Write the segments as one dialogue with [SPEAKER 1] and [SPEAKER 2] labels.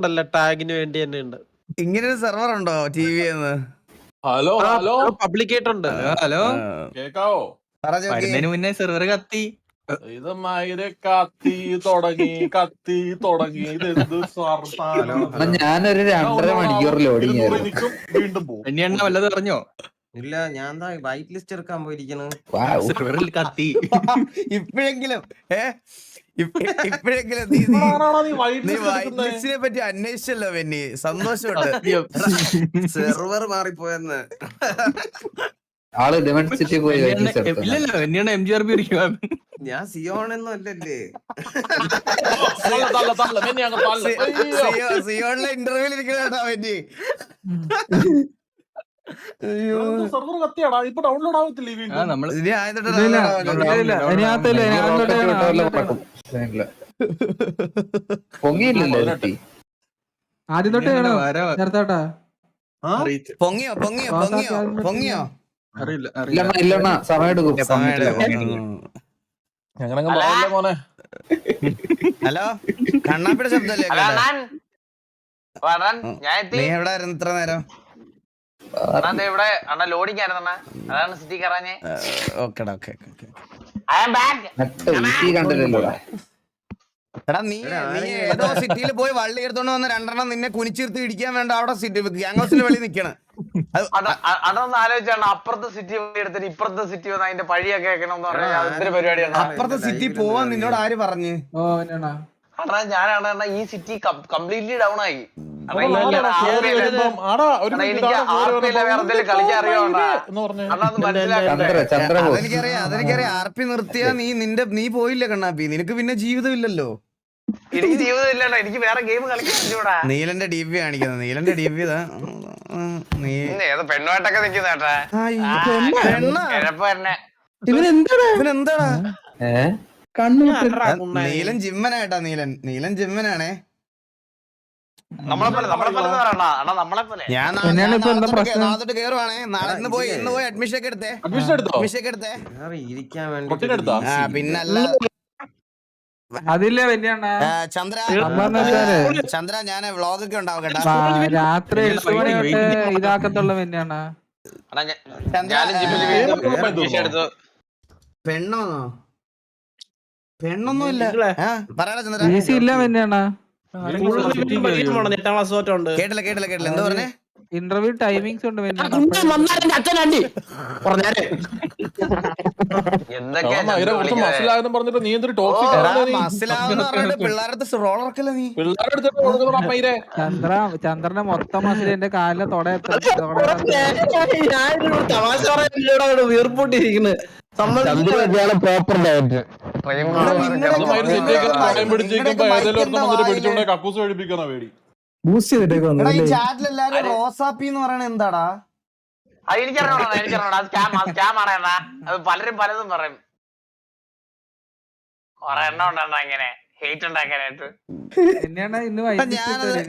[SPEAKER 1] ഉണ്ടല്ലോ ടാഗിന് വേണ്ടി തന്നെ ഉണ്ട്
[SPEAKER 2] ഇങ്ങനെ ഒരു സെർവർ ഉണ്ടോ ടി വി എന്ന്
[SPEAKER 3] ഹലോ ഹലോ?
[SPEAKER 1] പബ്ലിക്കേറ്റ് ഉണ്ട്
[SPEAKER 4] ഹലോ
[SPEAKER 3] കേക്കാവോ
[SPEAKER 4] വരുന്നതിന് മുന്നേ സെർവർ കത്തി.
[SPEAKER 3] ഇത് മയിൽ കത്തി തുടങ്ങി കത്തി തുടങ്ങി. ഇത് എന്ത്?
[SPEAKER 5] എന്നാ ഞാനൊരു രണ്ടര മണിക്കൂർ ലോഡിങ് ആയിരുന്നു.
[SPEAKER 3] വീണ്ടും പോകും.
[SPEAKER 4] വല്ലത് അറിഞ്ഞോ?
[SPEAKER 6] ഇല്ല ഞാൻ എന്താ വൈറ്റ് ലിസ്റ്റ് എടുക്കാൻ പോയിരിക്കണ്.
[SPEAKER 4] സെർവറിൽ കത്തി.
[SPEAKER 2] ഇപ്പോഴെങ്കിലും ഏ? ഇപ്പ- ഇപ്പോഴെങ്കിലും നീ നീ പറ്റി അന്വേഷിച്ചല്ലോ വെന്നി സന്തോഷമുണ്ട്.
[SPEAKER 6] സെർവർ മാറിപ്പോയെന്ന്.
[SPEAKER 5] ആൾ സിറ്റി പോയി.
[SPEAKER 4] ഇല്ലല്ലോ എം ജി ആർ ഇരിക്കുവാണ്
[SPEAKER 6] ഞാൻ സിയോണൊന്നും അല്ലല്ലേ.
[SPEAKER 2] സിയോണിലെ ഇന്റർവ്യൂവിൽ ഇരിക്കണ
[SPEAKER 3] server കത്തിയാടാ? ഇപ്പൊ ഡൗൺലോഡ് ആവത്തില്ലേ വീണ്ടും?
[SPEAKER 7] ഇല്ല, ഇല്ല, ഇല്ല.
[SPEAKER 5] ഇല്ല.
[SPEAKER 7] ആദ്യം തൊട്ട് വേണോ? ചേർത്തോട്ടാ.
[SPEAKER 2] പൊങ്ങിയോ പൊങ്ങിയോ പൊങ്ങിയോ പൊങ്ങിയോ?
[SPEAKER 4] അറിയില്ല
[SPEAKER 5] ഇല്ലണ്ണ സമയം എടുക്കും.
[SPEAKER 3] ഞങ്ങളങ്ങ് പറയല്ലേ മോനെ
[SPEAKER 2] ഹലോ? കണ്ണാപ്പിയുടെ ശബ്ദമല്ലേ
[SPEAKER 8] ഞാൻ എത്തി.
[SPEAKER 2] നീ എവിടെ ആയിരുന്നു ഇത്ര നേരം?
[SPEAKER 8] ഇവിടെ അണ്ണ ലോഡിങ് ആയിരുന്നു അതാണ് സിറ്റി കയറാഞ്ഞേ
[SPEAKER 2] ഓക്കെടാ okay okay
[SPEAKER 8] I am back
[SPEAKER 5] not easy
[SPEAKER 2] എടാ നീ നീ ഏതോ സിറ്റിയിൽ പോയി വള്ളി എടുത്തോണ്ട് വന്ന രണ്ടെണ്ണം നിന്നെ കുനിച്ചിരുത്തി ഇടിക്കാൻ വേണ്ട അവിടെ സിറ്റി ഗ്യാങ് ഹൗസിന്റെ വെളി നിക്കണ. അത്
[SPEAKER 8] അതൊന്ന് ആലോചിച്ചാണ് അപ്പുറത്തെ സിറ്റി എടുത്തിട്ട് ഇപ്പുറത്തെ സിറ്റി വന്ന് അതിന്റെ പഴിയൊക്കെ കേൾക്കണം പരിപാടിയാണ്
[SPEAKER 2] അപ്പുറത്തെ സിറ്റി പോവാൻ നിന്നോട് ആര് പറഞ്ഞു?
[SPEAKER 8] അണ്ണാ ഞാനാണ് അണ്ണാ. ഈ സിറ്റി കംപ്ലീറ്റ്ലി ഡൗൺ ആയി.
[SPEAKER 2] അതെനിക്കറിയാം അതെനിക്കറിയാം. ആർ പി നിർത്തിയാ നീ നിന്റെ നീ പോയില്ല കണ്ണാപ്പി. നിനക്ക് പിന്നെ ജീവിതമില്ലല്ലോ.
[SPEAKER 8] എനിക്ക് ജീവിതമില്ലടാ എനിക്ക് വേറെ ഗെയിം കളിക്കാൻ അറിഞ്ഞൂടാ.
[SPEAKER 2] നീലന്റെ ഡി പി കാണിക്കുന്നത്. നീലന്റെ ഡി പി നീ
[SPEAKER 8] ഏതോ പെണ്ണുമായിട്ടൊക്കെ നിക്കുന്ന കേട്ടാ.
[SPEAKER 2] അയ്യോ,
[SPEAKER 8] ആ,
[SPEAKER 2] പെണ്ണാ?
[SPEAKER 8] കിഴപ്പ് തന്നെ.
[SPEAKER 7] ഇവനെന്താടാ
[SPEAKER 2] ഇവനെന്താടാ
[SPEAKER 5] ഏ?
[SPEAKER 7] കണ്ണു
[SPEAKER 2] നീലൻ ജിമ്മനായിട്ടാ നീലൻ. നീലൻ ജിമ്മനാണേ. അഡ്മിഷൻ ഒക്കെ എടുത്തേ? അഡ്മിഷൻ ഒക്കെ എടുത്തേ. പിന്നല്ല.
[SPEAKER 7] അതില്ല
[SPEAKER 2] ചന്ദ്ര. ചന്ദ്ര ഞാൻ വ്ളോഗ് ഒക്കെ ഉണ്ടാവും കേട്ടാ.
[SPEAKER 7] രാത്രി ഇതാക്കത്തുള്ള
[SPEAKER 2] പെണ്ണോന്നോ? പെണ്ണൊന്നും ഇല്ല പറയടാ ചന്ദ്ര.
[SPEAKER 7] ഇല്ല വലിയണ്ണ
[SPEAKER 1] എട്ടാം ക്ലാസ് തോറ്റുണ്ട്
[SPEAKER 2] കേട്ടില്ല കേട്ടില്ല കേട്ടില്ല. എന്താ പറഞ്ഞേ?
[SPEAKER 7] ഇന്റർവ്യൂ ടൈമിങ്സ് ഉണ്ട്
[SPEAKER 3] പറഞ്ഞിട്ട് നീ എന്തൊരു
[SPEAKER 2] പിള്ളേരുടെ.
[SPEAKER 7] ചന്ദ്ര ചന്ദ്രന്റെ മൊത്തം മസിൽ എന്റെ കാലിലെ തൊട
[SPEAKER 1] തമാശ
[SPEAKER 2] പ്രോപ്പർ
[SPEAKER 8] പോകാൻ
[SPEAKER 2] റോസാപ്പി എന്ന് പറയണ എന്താടാ?
[SPEAKER 8] അത് എനിക്കറിയണോ എനിക്കറിയണോ അത് സ്കാം സ്കാം അത് പലരും പലതും പറയും. കൊറേ എണ്ണം ഉണ്ടെന്നാ ഇങ്ങനെ.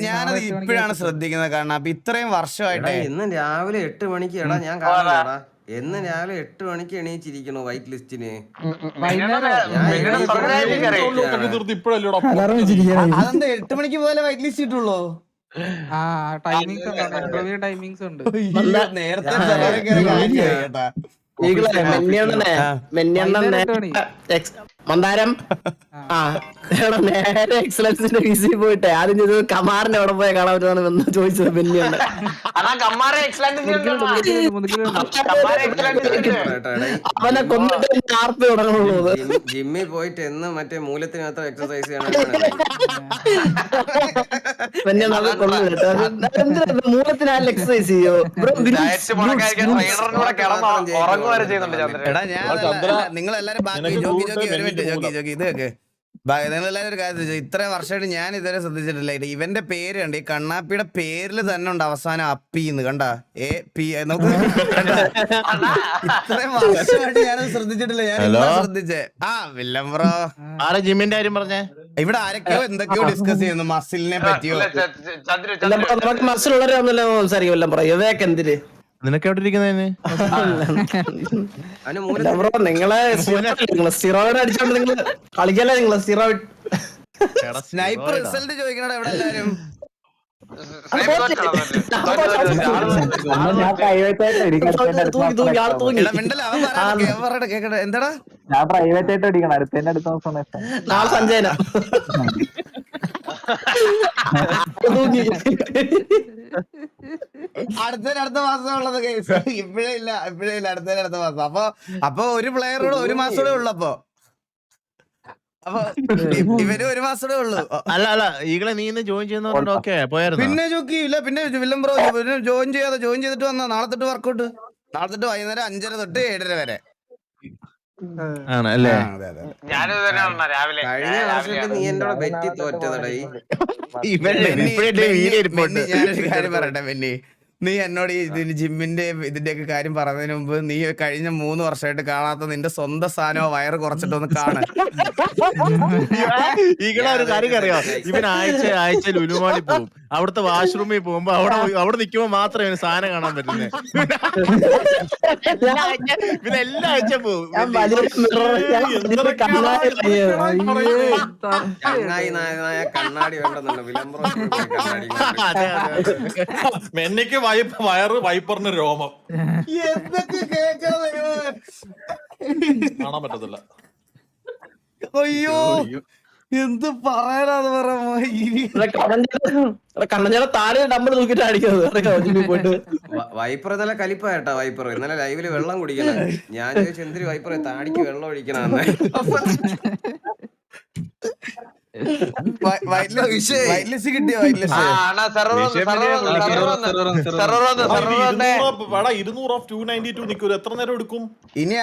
[SPEAKER 2] ഞാനത് ഇപ്പോഴാണ് ശ്രദ്ധിക്കുന്നത് കാരണം അപ്പൊ ഇത്രയും വർഷമായിട്ട്
[SPEAKER 6] ഇന്ന് രാവിലെ എട്ട് മണിക്ക് എടാ ഞാൻ കാണാടാ എന്ന് രാവിലെ എട്ട് മണിക്ക് എണീച്ചിരിക്കണോ വൈറ്റ് ലിസ്റ്റിന്
[SPEAKER 2] അതെന്താ എട്ട് മണിക്ക് പോലെ വൈറ്റ് ലിസ്റ്റ് ഇട്ടുള്ളോ?
[SPEAKER 7] ആ ടൈമിങ്സ് ഉണ്ട്.
[SPEAKER 2] നേരത്തെ
[SPEAKER 1] മന്ദാരം? ആ എടാ, നേരെ എക്സലൻസിന്റെ വിസി പോയിട്ട്. ആദ്യം ചെയ്തത് കമാറിന്റെ അവിടെ പോയ കാണാൻ പറ്റുന്ന എന്ന് ചോദിച്ചത്
[SPEAKER 6] കേട്ടോ,
[SPEAKER 1] അവനെ കൊന്നിട്ട് തുടങ്ങുള്ളൂ
[SPEAKER 6] ജിമ്മിൽ പോയിട്ട് എന്ന് മറ്റേ മൂലത്തിനകത്ത് എക്സസൈസ് ചെയ്യണം
[SPEAKER 1] അത് കൊള്ളില്ല എക്സസൈസ് ചെയ്യോ? ബ്രോ
[SPEAKER 8] ഡയറ്റ് മുടക്കായിരിക്കാൻ ട്രെയിനറിന്റെ കിടന്ന് ഉറങ്ങുക വരെ ചെയ്യുന്നുണ്ട് ചന്ദ്രൻ.
[SPEAKER 2] എടാ ഞാൻ
[SPEAKER 3] ആ,
[SPEAKER 2] നിങ്ങൾ എല്ലാരും ബാക്കി jockey jockey minute jockey jockey ഇത് കേക്ക്. നിങ്ങൾ എല്ലാവരും ഒരു കാര്യം ഇത്രയും വർഷമായിട്ട് ഞാൻ ഇതുവരെ ശ്രദ്ധിച്ചിട്ടില്ല. ഇത് ഇവന്റെ പേര് കണ്ട്? ഈ കണ്ണാപ്പിയുടെ പേരിൽ തന്നെ ഉണ്ട് അവസാനം അപ്പിന്ന് കണ്ട? എ പി നോക്ക്. കണ്ടാ? ഇത്രയും വർഷമായിട്ട് ഞാനത് ശ്രദ്ധിച്ചിട്ടില്ല. ഞാൻ ശ്രദ്ധിച്ചേ? ആ വില്ലം ബ്രോ.
[SPEAKER 1] ആരാ ജിമ്മിന്റെ കാര്യം പറഞ്ഞേ?
[SPEAKER 2] ഇവിടെ ആരൊക്കെയോ എന്തൊക്കെയോ ഡിസ്കസ് ചെയ്യുന്നു. മസിലിനെ പറ്റിയോ?
[SPEAKER 8] മസിലുള്ളവരെ
[SPEAKER 1] അല്ല സംസാരിക്കും നമുക്ക് സംസാരിക്കുമല്ലോ ബ്രോ. ഇവയൊക്കെ എന്തിന്?
[SPEAKER 9] നിനക്ക് എവിടെ ഇരിക്കുന്നതിന്
[SPEAKER 1] ബ്രോ നിങ്ങളെ നിങ്ങൾ സ്റ്റിറോയിഡ് അടിച്ചോണ്ട് നിങ്ങൾ കളിക്കല്ലേ നിങ്ങൾ?
[SPEAKER 2] സ്നൈപ്പർ റിസൾട്ട് എവിടെ എല്ലാരും?
[SPEAKER 1] ഞാൻ പ്രൈവറ്റ് ആയിട്ട്
[SPEAKER 2] എന്താടാ?
[SPEAKER 5] ഞാൻ പ്രൈവറ്റ് അടിക്കണം അടുത്തതിന്റെ അടുത്ത ദിവസം
[SPEAKER 1] നാളെ സഞ്ജയന. തൂങ്ങി.
[SPEAKER 2] അടുത്ത അടുത്ത മാസം ഉള്ളത് കേസ് ഇപ്പഴേ ഇല്ല ഇപ്പഴേ ഇല്ല അടുത്ത അടുത്ത മാസം. അപ്പൊ അപ്പൊ ഒരു പ്ലെയറോട് ഒരു മാസം കൂടെ ഉള്ളു അപ്പൊ. ഇവർ ഒരു മാസം ഉള്ളൂ.
[SPEAKER 9] അല്ല അല്ല ഈകളെ നീ ഇന്ന് ജോയിൻ ചെയ്യുന്നവരോട് ഓക്കെ പോയായിരുന്നു?
[SPEAKER 2] പിന്നെ ജോക്കി ഇല്ല പിന്നെ വില്ലം ബ്രോ പിന്നെ ജോയിൻ ചെയ്യാതെ ജോയിൻ ചെയ്തിട്ട് വന്ന? നാളെ തൊട്ട് വർക്കൗട്ട് നാളെ തൊട്ട് വൈകുന്നേരം അഞ്ചര തൊട്ട് ഏഴര വരെ.
[SPEAKER 9] ആണ് അല്ലേ?
[SPEAKER 2] അതെ, അതെ.
[SPEAKER 8] ഞാനും ഇത് തന്നെയാണ് രാവിലെ.
[SPEAKER 6] കഴിഞ്ഞ
[SPEAKER 8] ഞാൻ
[SPEAKER 6] വർഷത്തിൽ
[SPEAKER 8] രാവിലെയാണ്.
[SPEAKER 6] നീ എന്നോട് ബെറ്റി തോറ്റതടേ.
[SPEAKER 9] ഇവരുടെ
[SPEAKER 2] ബെന്നി, ഞാനൊരു കാര്യം പറയട്ടെ ബെന്നി നീ എന്നോട് ഈ ഇതിന് ജിമ്മിന്റെ ഇതിന്റെ ഒക്കെ കാര്യം പറഞ്ഞതിന് മുമ്പ് നീ കഴിഞ്ഞ മൂന്ന് വർഷമായിട്ട് കാണാത്ത നിന്റെ സ്വന്തം സാധനമോ വയറ് കുറച്ചിട്ടൊന്ന് കാണാൻ
[SPEAKER 9] ഈകളെ ഒരു കാര്യം അറിയോ ഇവൻ ആഴ്ച ആഴ്ച ലുലുമാളി പോകും അവിടുത്തെ വാഷ്റൂമിൽ പോകുമ്പോ അവിടെ പോയി- അവിടെ നിൽക്കുമ്പോ മാത്രമേ ഇവന് സാധനം കാണാൻ പറ്റുന്നേ. ഇവൻ എല്ലാ ആഴ്ച പോകും
[SPEAKER 1] ഞാൻ വലിയ mirror ഞാൻ വലിയ കണ്ണാടി വാങ്ങിയത്.
[SPEAKER 6] ചങ്ങായി നായ കണ്ണാടി വേണ്ടെന്നുണ്ട്. വിലംബ്രോ കണ്ണാടി
[SPEAKER 3] വയറ് വൈപ്പറിന് രോമം.
[SPEAKER 2] എന്തൊക്കെ കേൾക്കണം
[SPEAKER 3] കാണാൻ പറ്റത്തില്ല.
[SPEAKER 2] അയ്യോ എന്ത് പറയാനാന്ന്
[SPEAKER 1] പറഞ്ഞാൽ താഴെ ഡമ്പർ നോക്കിട്ട് അടിക്കുന്നത്. പോയിട്ട്.
[SPEAKER 6] വൈപ്പർ ഇന്നലെ കലിപ്പായിട്ടാ വൈപ്പർ ഇന്നലെ ലൈവിൽ വെള്ളം കുടിക്കണം ഞാൻ ചോദിച്ചു എന്തിരി വൈപ്പർ താടിക്ക് വെള്ളം ഒഴിക്കണമെന്ന്
[SPEAKER 3] ഇരുന്നൂറ് ഓഫ് ടു നയന്റി ടു നിൽക്കൂല എത്ര നേരം എടുക്കും?
[SPEAKER 2] ഇനി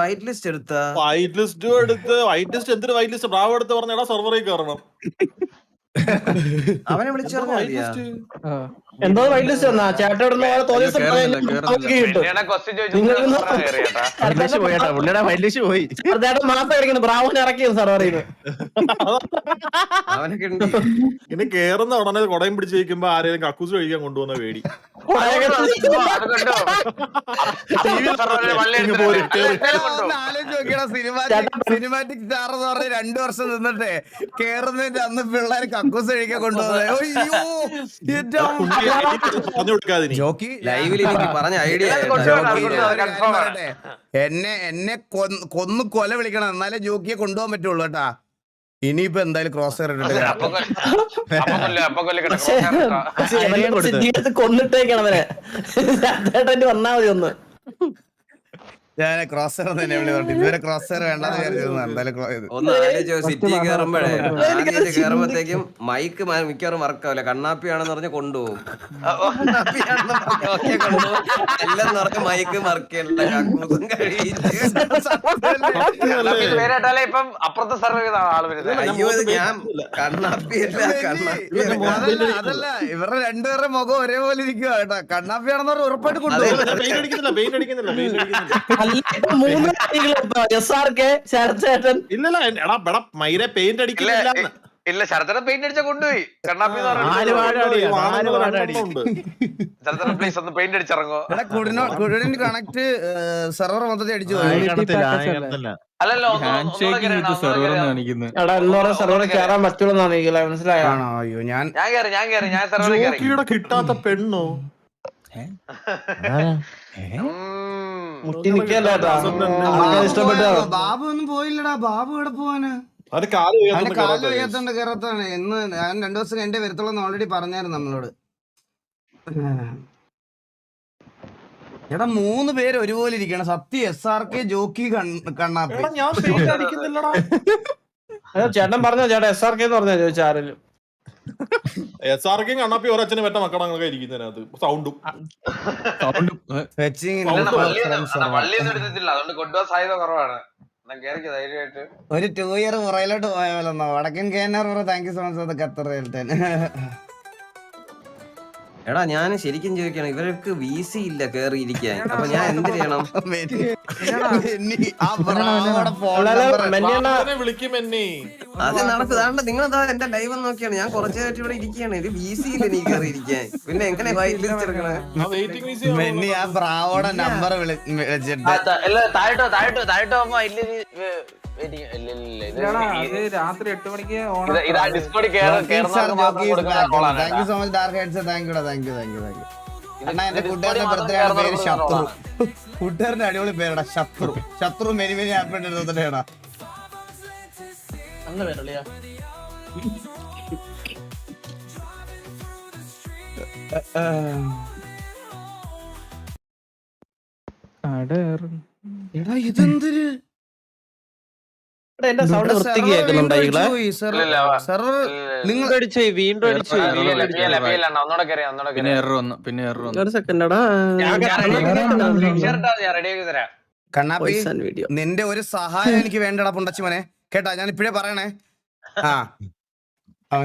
[SPEAKER 6] വൈറ്റ് ലിസ്റ്റ് എടുത്താ
[SPEAKER 3] വൈറ്റ് ലിസ്റ്റ് എടുത്ത്? വൈറ്റ് ലിസ്റ്റ് എന്തൊരു വൈറ്റ് ലിസ്റ്റ് ബ്രാവ് എടുത്ത് പറഞ്ഞാ സെർവറിൽ കയറണം.
[SPEAKER 6] അവനെ വിളിച്ചു പറഞ്ഞാ
[SPEAKER 3] വൈറ്റ് ലിസ്റ്റ്
[SPEAKER 1] എന്തോ വൈറ്റ് ലിസ്റ്റ് വന്നാ ചേട്ടൻ
[SPEAKER 9] പോയി
[SPEAKER 1] ചേട്ടൻ മാസം കളിക്കുന്നു ബ്രാഹ്മണൻ ഇറക്കിയത് സാർ പറയുന്നത്
[SPEAKER 3] ഇനി കേറുന്ന ഉടനെ കൊടയും പിടിച്ച് ചോദിക്കുമ്പോ ആരെയും കക്കൂസ് കഴിക്കാൻ കൊണ്ടുവന്ന പേടി
[SPEAKER 2] സിനിമാറ്റിക് സ്റ്റാർ എന്ന് പറഞ്ഞ രണ്ടു വർഷം നിന്നിട്ട് കേറുന്നതിന്റെ അന്ന് പിള്ളേർ കക്കൂസ് കഴിക്കാൻ കൊണ്ടുപോകുന്നത് അയ്യോ എന്റെ അമ്മ.
[SPEAKER 3] പറഞ്ഞു കൊടുക്കാതെ
[SPEAKER 2] ജോക്കി
[SPEAKER 6] ലൈവിൽ എനിക്ക് പറഞ്ഞ ഐഡിയ?
[SPEAKER 2] എന്നെ എന്നെ കൊന്ന് കൊല വിളിക്കണം. എന്നാലേ ജോക്കിയെ കൊണ്ടുപോകാൻ പറ്റുള്ളൂ കേട്ടാ. ഇനിയിപ്പോ എന്തായാലും ക്രോസ്
[SPEAKER 1] കൊന്നിട്ടേക്കണം അവനെ. വന്നാ മതി ഒന്ന്
[SPEAKER 2] ഞാൻ ക്രോസ് തന്നെ വിളി പറഞ്ഞു ഇതുവരെ ക്രോസ് വേണ്ടെന്ന് വിചാരിച്ചിരുന്നു.
[SPEAKER 6] ഒന്ന് ആലോചിച്ചോ സിറ്റി കയറുമ്പോഴേ ആദ്യമായിട്ട് കയറുമ്പോഴത്തേക്കും മൈക്ക് മിക്കവാറും വർക്കാവില്ല കണ്ണാപ്പിയാണെന്ന് പറഞ്ഞ് കൊണ്ടുപോകും. എല്ലാം മൈക്ക് കക്കൂസും
[SPEAKER 8] കഴിയില്ല. ഇപ്പം അപ്പുറത്തെ സർവേ ആൾ വരുന്നത്
[SPEAKER 6] അയ്യോ ഞാൻ കണ്ണാപ്പിയല്ല കണ്ണാപ്പി
[SPEAKER 2] അതല്ല അതല്ല. ഇവരുടെ രണ്ടുപേരുടെ മുഖം ഒരേപോലെ ഇരിക്കുക കേട്ടോ. കണ്ണാപ്പിയാണെന്ന് പറഞ്ഞാൽ ഉറപ്പായിട്ട് കൊണ്ടുപോകും.
[SPEAKER 1] മൂന്ന് എസ് ആർ കെ
[SPEAKER 3] ഇല്ലല്ല എടാ എടാ മൈരെ പെയിന്റ്
[SPEAKER 8] ഇല്ല
[SPEAKER 3] അടിക്കുന്നില്ല
[SPEAKER 8] ഇല്ല ശരത്തനെ പെയിന്റ് അടിച്ച കൊണ്ടുപോയി. കണ്ണാപ്പി പ്ലീസ് ഒന്ന് പെയിന്റ് അടിച്ചിറങ്ങോ.
[SPEAKER 2] കുടിനോ കണക്ട് സെർവർ മൊത്തത്തിൽ അടിച്ചു
[SPEAKER 8] അല്ലല്ലോ
[SPEAKER 1] മനസ്സിലായോ
[SPEAKER 2] അയ്യോ ഞാൻ
[SPEAKER 8] ഞാൻ കേറി ഞാൻ കേറി ഞാൻ
[SPEAKER 3] കിട്ടാത്ത പെണ്ണോ.
[SPEAKER 1] മുട്ടി നിക്കല്ല കേട്ടാ
[SPEAKER 3] ബാബു
[SPEAKER 1] ആൾക്കാർ ഇഷ്ടപ്പെട്ടോ
[SPEAKER 2] ബാബു ഒന്നും പോയില്ലടാ. ബാബു ഇവിടെ പോവാന്?
[SPEAKER 3] അവന്റെ
[SPEAKER 2] കാൽ കയറത്താണ് എന്ന് ഞാൻ രണ്ടു ദിവസം കഴിഞ്ഞേ വരത്തുള്ളൂ ഓൾറെഡി പറഞ്ഞായിരുന്നു നമ്മളോട്. എടാ മൂന്ന് പേര് ഒരുപോലെ ഇരിക്കണം. Sathya S R K Jockey Kannappi.
[SPEAKER 1] ചേട്ടൻ പറഞ്ഞോ? ചേട്ടാ എസ് ആർ കെ എന്ന് പറഞ്ഞാ? ചോദിച്ചാ ആരെങ്കിലും.
[SPEAKER 3] എസ് ആർ കെയും കണ്ണാപ്പി ഒരച്ഛന് മറ്റേ മക്കളൊക്കെ ഇരിക്കുന്നതിനകത്ത്. സൗണ്ടും.
[SPEAKER 4] സൗണ്ടും.
[SPEAKER 8] അതുകൊണ്ട് കൊണ്ടുപോകാൻ സാധ്യത കുറവാണ്.
[SPEAKER 2] ഒരു ടൂ ഇയർ പുറയിലോട്ട് പോയ പോലെ വടക്കൻ കേനാർ thank you so much Qatar
[SPEAKER 6] എടാ ഞാൻ ശരിക്കും ചോദിക്കണം ഇവർക്ക് വി സി ഇല്ല കേറിയിരിക്കാൻ. അപ്പൊ ഞാൻ എന്ത് ചെയ്യണം?
[SPEAKER 3] വിളിക്കും എന്നെ
[SPEAKER 6] അത് നടക്കുതാണ്ട് നിങ്ങളെന്താ എന്റെ ലൈവ് നോക്കിയാണ്. ഞാൻ കുറച്ചു നേരം ഇവിടെ ഇരിക്കുകയാണ്. ഇത് ബി സി ഇല്ല നീ കയറിയിരിക്കാൻ പിന്നെ എങ്ങനെ എടുക്കണേ
[SPEAKER 3] ആ
[SPEAKER 2] ബ്രാവോടെ നമ്പർ
[SPEAKER 8] താഴോട്ടോ
[SPEAKER 7] രാത്രി എട്ട് മണിക്ക്
[SPEAKER 2] thank you so much dark heads thank you thank you thank you thank you അണ്ണാ എന്റെ കൂട്ടുകാരന്റെ ബർത്ത്ഡേ പേര് ശത്രു. കൂട്ടുകാരന്റെ അടിപൊളി പേരടാ ശത്രു. ശത്രു മെനി മെനി എടുത്തിട്ടാണ്
[SPEAKER 3] അങ്ങനെ വരളിയാ
[SPEAKER 2] എടാ ഇതെന്തൊരു
[SPEAKER 1] എടാ, എന്റെ സൗണ്ട് വൃത്തിക്ക് കേൾക്കുന്നുണ്ടോ
[SPEAKER 4] പിന്നെ എറർ വന്നു പിന്നെ എറർ വന്നു.
[SPEAKER 1] ഒരു സെക്കൻഡ്
[SPEAKER 2] കണ്ണാപ്പി നിന്റെ ഒരു സഹായം എനിക്ക് വേണ്ടടാ പുണ്ടച്ചിമനെ കേട്ടാ ഞാൻ ഇപ്പഴേ പറയണേ. ആ.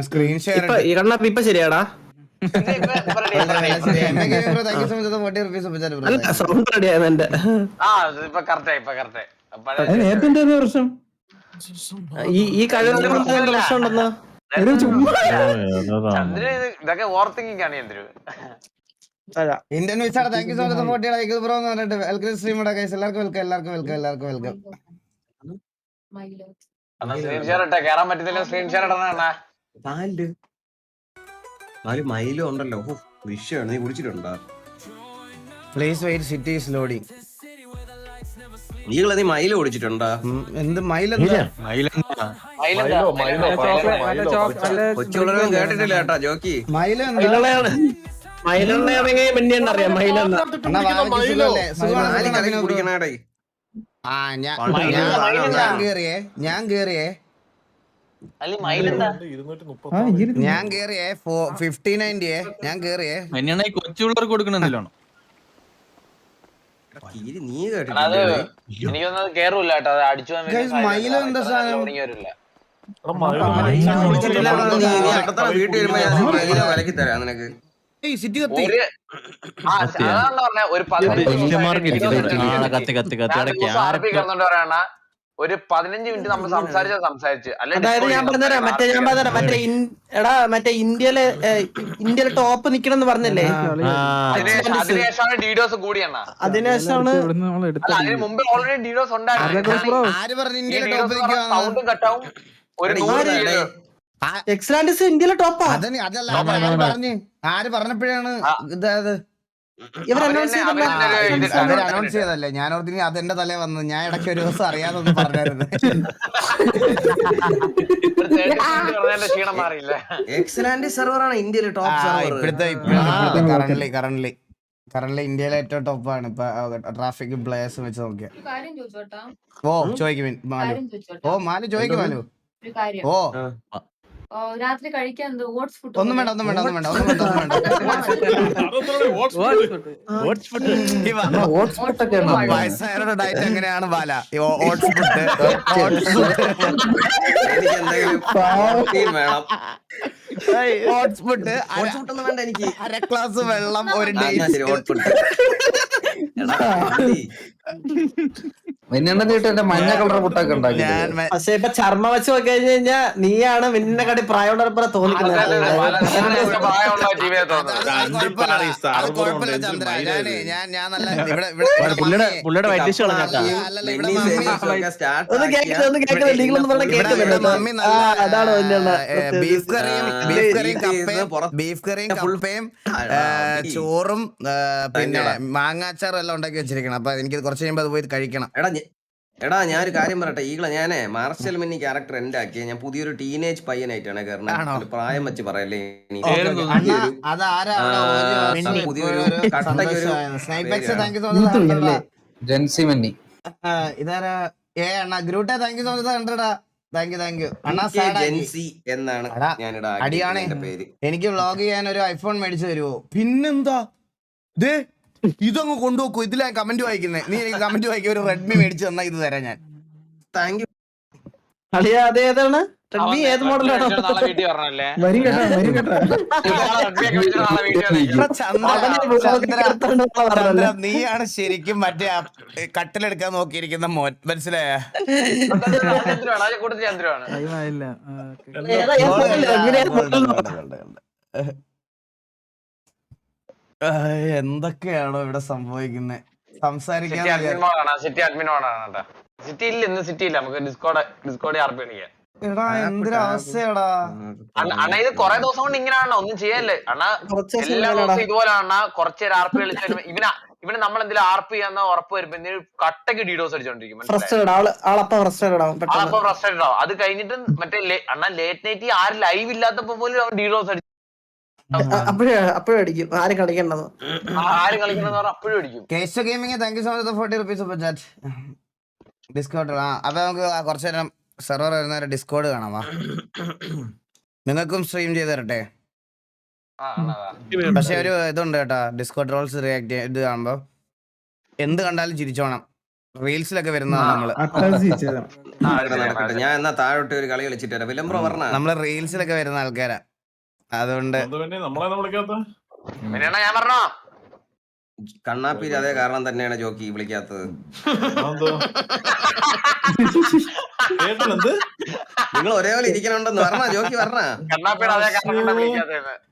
[SPEAKER 2] സ്ക്രീൻ ഷെയർ
[SPEAKER 1] ഇപ്പൊ ഈ കണ്ണാപ്പി ഇപ്പൊ ശരിയാടാ. സൗണ്ട് എന്റെ.
[SPEAKER 8] കറക്റ്റ്
[SPEAKER 1] ഈ ഈ കഴിവിന്റെ പ്രശ്നം ഉണ്ടെന്ന്?
[SPEAKER 8] ചന്ദ്രൻ ഇത് ഇതൊക്കെ ഓവർ തിങ്കിങ് ആണ് Chandru.
[SPEAKER 2] Indian വിസാണ് thank you so much support like bro എന്ന് പറഞ്ഞിട്ട് വെൽക്കം എല്ലാവർക്കും വെൽക്കം എല്ലാവർക്കും വെൽക്കം എല്ലാവർക്കും വെൽക്കം
[SPEAKER 8] അണ്ണാ സ്ക്രീൻ ഷെയർ ഇട്ടെ. കേറാൻ പറ്റുന്നില്ല സ്ക്രീൻ ഷെയർ ഇടണ അണ്ണാ
[SPEAKER 6] നാല് നാല് മൈലും ഉണ്ടല്ലോ. ഹോ, വിഷയമാണ് നീ കുടിച്ചിട്ടുണ്ടോ?
[SPEAKER 2] Please wait city is loading
[SPEAKER 6] നീകളെ നീ മൈല കുടിച്ചിട്ടുണ്ടോ?
[SPEAKER 2] എന്ത്
[SPEAKER 7] മൈല
[SPEAKER 6] കൊച്ചുപിള്ളേരൊന്നും കേട്ടിട്ടില്ല കേട്ടാ ജോക്കി.
[SPEAKER 1] മൈലെണ്ണയാണ് മൈലെണ്ണയാണെങ്കിൽ അറിയാം മൈലെണ്ണ
[SPEAKER 2] അണ്ണാ, ആ ഞാൻ ഞാൻ- കേറിയേ ഞാൻ കേറിയേ. ഞാൻ കേറിയേ ഫിഫ്റ്റി നയന്റിയെ ഞാൻ കേറിയേ.
[SPEAKER 4] കൊടുക്കണെന്നില്ലാണ്
[SPEAKER 6] കീരി നീ കേട്ടിട്ടില്ലേ?
[SPEAKER 8] കേറൂല അടിച്ചു
[SPEAKER 2] മയിൽ എന്താ സാധനം?
[SPEAKER 6] വീട്ടിൽ വരുമ്പോ ഞാൻ മൈല വലക്കി തരാം നിനക്ക്.
[SPEAKER 8] ഒരു പതിനഞ്ച് മിനിറ്റ് നമ്മൾ സംസാരിച്ച സംസാരിച്ച്.
[SPEAKER 1] അതായത് ഞാൻ പറഞ്ഞുതരാം. മറ്റേ ഞാൻ പറഞ്ഞുതരാം. മറ്റേ എടാ മറ്റേ ഇന്ത്യയിലെ ഇന്ത്യയിലെ ടോപ്പ് നിക്കണെന്ന് പറഞ്ഞല്ലേ?
[SPEAKER 8] അതിനുശേഷമാണ് ഡീഡോസ് കൂടിയെണ്ണ
[SPEAKER 1] അതിനുശേഷമാണ്
[SPEAKER 8] അതിന് മുമ്പ് ഓൾറെഡി ഡീഡോസ് ഉണ്ടായിരുന്നു. സൗണ്ടും കട്ടാവും ഒരു നൂറ്.
[SPEAKER 1] എക്സ്ലാൻഡിസ് ഇന്ത്യയിലെ ടോപ്പാ.
[SPEAKER 2] അതന്നെ അതല്ല ആര് പറഞ്ഞു. ആര് പറഞ്ഞപ്പോഴാണ് ഇതായത്
[SPEAKER 1] ഇവർ അനൗൺസ് ചെയ്തില്ല.
[SPEAKER 2] അനൗൺസ് ചെയ്തല്ലേ ഞാൻ ഓർത്തിന് അതെന്റെ തലേ വന്നത് ഞാൻ ഇടയ്ക്ക് ഒരു ദിവസം അറിയാതെ ഒന്ന് പറഞ്ഞായിരുന്നു.
[SPEAKER 8] ഒരു 30 minute പറഞ്ഞതിന്റെ ക്ഷീണം മാറിയില്ലേ
[SPEAKER 6] എക്സലാൻഡ് സെർവറാണ് ഇന്ത്യയിലെ ടോപ്പ് സെർവർ
[SPEAKER 2] ഇപ്പോഴത്തെ ഇപ്പോഴത്തെ കറന്റ് കറന്റ് കറന്റ് ഇന്ത്യയിലെ ഏറ്റവും ടോപ്പാണ് ഇപ്പൊ ട്രാഫിക് പ്ലേയേഴ്സ് വെച്ച് നോക്കിയാ.
[SPEAKER 10] ഒരു കാര്യം ചോദിച്ചോട്ടാ.
[SPEAKER 2] ഓ ചോദിക്കും മാലു.
[SPEAKER 10] കാര്യം ചോദിച്ചോട്ടെ.
[SPEAKER 2] ഓ മാലു ചോദിക്കും മാലു.
[SPEAKER 10] ഒരു കാര്യം.
[SPEAKER 2] ഓ.
[SPEAKER 10] ഓ, രാത്രി കഴിക്കാൻ എന്ത്? ഓട്സ് ഫുഡ്
[SPEAKER 2] ഒന്നും വേണ്ട ഒന്നും വേണ്ട ഒന്നും വേണ്ട ഒന്നും വേണ്ട ഒന്നും വേണ്ട. ഈ വ- വയസ്സായവരുടെ ഡയറ്റ് എങ്ങനെയാണ് ബാല? ഈ ഓട്സ് ഫുഡ് ഓട്സ് ഫുഡ്
[SPEAKER 6] എനിക്ക് എന്തെങ്കിലും വേണം.
[SPEAKER 2] ഓട്സ് പുട്ട്
[SPEAKER 6] ഓട്സ് പുട്ടൊന്നും വേണ്ട എനിക്ക്.
[SPEAKER 2] അര ഗ്ലാസ് വെള്ളം ഒരു
[SPEAKER 5] മഞ്ഞ കളർ പുട്ടൊക്കെ ഉണ്ടാക്കി
[SPEAKER 2] ഞാൻ മെ-
[SPEAKER 1] പക്ഷെ ഇപ്പൊ ചർമ്മ വെച്ച് നോക്കി കഴിഞ്ഞു കഴിഞ്ഞാ നീയാണ് മിന്നെ കടി പ്രായമുള്ളവരെ തോന്നിക്കുന്നത്. തന്നെയാണ്.
[SPEAKER 2] ബീഫ് കറിയും ബീഫ് കറിയും കപ്പയും ബീഫ് കറിയും കപ്പയും. ചോറും പിന്നെ. മാങ്ങാച്ചാറും എല്ലാം ഉണ്ടാക്കി വെച്ചിരിക്കണം. അപ്പൊ എനിക്ക് കുറച്ച് കഴിയുമ്പോ അത് പോയി കഴിക്കണം.
[SPEAKER 6] എടാ ഞാൻ ഒരു കാര്യം പറയട്ടെ. ഈകളെ ഞാനേ മാർഷൽ മിന്നി ക്യാരക്ടർ എന്റെ ആക്കിയ. ഞാൻ പുതിയൊരു ടീനേജ് പയ്യനായിട്ടാണ്
[SPEAKER 2] ആണോ?
[SPEAKER 6] കാരണം പ്രായം വെച്ച് പറയല്ലേ ഇനി. മിന്നി.
[SPEAKER 2] പുതിയൊരു ഒരു
[SPEAKER 6] പേരാ.
[SPEAKER 2] Thank you so much
[SPEAKER 5] Jency മന്നി.
[SPEAKER 2] ഇതാരാ? ഏ അണ്ണാ ഗ്രൂട്ടെ താങ്ക് യു സോ മച്ച് കണ്ടടാ താങ്ക് യു താങ്ക് യു അണ്ണാ
[SPEAKER 6] കെ
[SPEAKER 2] sad ആക്കി.
[SPEAKER 6] ജെൻസി എന്നാണ്
[SPEAKER 2] എടാ,
[SPEAKER 6] ഞാനിടാ
[SPEAKER 2] അടിയാണേ.
[SPEAKER 6] പേര്.
[SPEAKER 2] എനിക്ക് വ്ളോഗ് ചെയ്യാൻ ഒരു ഐഫോൺ മേടിച്ചു തരുമോ പിന്നെന്താ? ദേ ഇതങ്ങ് കൊണ്ടുപോക്കൂ. ഇതിലാ കമന്റ് വായിക്കുന്നേ. നീ എനിക്ക് കമന്റ് വായിക്കുക ഒരു റെഡ്മി മേടിച്ചു തന്നാ ഇത് തരാം ഞാൻ.
[SPEAKER 6] താങ്ക് യു
[SPEAKER 1] അളിയ അത് ഏതാണ്? റെഡ്മി ഏത് മോഡലാണ്
[SPEAKER 2] ചന്ദ്ര, നീയാണ് ശരിക്കും മറ്റേ കട്ടിലെടുക്കാൻ നോക്കിയിരിക്കുന്ന മോൻ. മനസ്സിലായ?
[SPEAKER 8] ചന്ദ്രമാണ് കൂട്ടത്തിൽ ചന്ദ്രമാണ്
[SPEAKER 7] ടൈമായില്ല
[SPEAKER 1] ഏതാ ഏത് model? Redmi ഏത് model?
[SPEAKER 2] എന്തൊക്കെയാണോ ഇവിടെ സംഭവിക്കുന്നത് സംസാരിക്കാൻ
[SPEAKER 8] സിറ്റി സിറ്റി സിറ്റി ഇല്ല ഇന്ന് സിറ്റി ഇല്ല. നമുക്ക് ഡിസ്കോഡ്
[SPEAKER 2] എടാ
[SPEAKER 8] അണ്ണ ഇത് കൊറേ ദിവസം കൊണ്ട് ഇങ്ങനെയാണോ? ഒന്നും ചെയ്യാല്ലേ? അണ്ണ എല്ലാ ദിവസവും ഇതുപോലെ അണ്ണ കുറച്ച് നേരം ആർപ്പി കളിച്ച് വരുമ്പോ ഇവന ഇവന് നമ്മൾ എന്തെങ്കിലും ആർപ്പി ചെയ്യാന്ന് ഉറപ്പ് വരുമ്പോ എന്തെങ്കിലും കട്ടക്ക് ഡീഡോസ് അടിച്ചോണ്ടിരിക്കും
[SPEAKER 1] ഫ്രസ്ട്രേഡ് ആൾ ആളപ്പ ഫ്രസ്ട്രേഡ് ആവും പെട്ടെന്ന്.
[SPEAKER 8] ആളപ്പൊ ഫ്രസ്ട്രേറ്റഡ് ആവും. അത് കഴിഞ്ഞിട്ട് മറ്റേ അണ്ണാ അണ്ണ ലേറ്റ് നൈറ്റ് ആരും ലൈവ് ഇല്ലാത്തപ്പോ പോലും അവൻ ഡീഡോസ് അടിച്ചു
[SPEAKER 1] അപ്പോഴേ അപ്പോഴും അടിക്കും. ആരും കളിക്കണ്ടെന്ന്
[SPEAKER 8] ആരും കളിക്കണമെന്ന് പറഞ്ഞാൽ അപ്പോഴും അടിക്കും.
[SPEAKER 2] Case gaming thank you so much forty rupees super chat discount ആ അപ്പൊ നമുക്ക് ആ നേരം സെർവർ വരുന്ന ഡിസ്കോഡ് കാണാം വാ. നിങ്ങൾക്കും സ്ട്രീം ചെയ്ത് തരട്ടെ. പക്ഷെ ഒരു ഇതുണ്ട് കേട്ടോ ഡിസ്കോഡ് റോൾസ് റിയാക്ട് ഇത് കാണുമ്പോ. എന്ത് കണ്ടാലും ചിരിച്ചോണം. റീൽസിലൊക്കെ വരുന്നതാണ്
[SPEAKER 6] നമ്മൾ. ഞാൻ എന്നാ താഴോട്ട് ഒരു കളി കളിച്ചിട്ട്
[SPEAKER 2] നമ്മൾ റീൽസിലൊക്കെ വരുന്ന ആൾക്കാരാ. അതുകൊണ്ട്
[SPEAKER 8] ഞാൻ പറഞ്ഞോ?
[SPEAKER 6] കണ്ണാപ്പി അതേ കാരണം തന്നെയാണ് ജോക്കി വിളിക്കാത്തത്. നിങ്ങൾ ഒരേപോലെ ഇരിക്കണുണ്ടെന്ന് പറഞ്ഞ? ജോക്കി പറഞ്ഞ?
[SPEAKER 8] കണ്ണാപ്പീര് അതേ കാരണം വിളിക്കാത്തത്.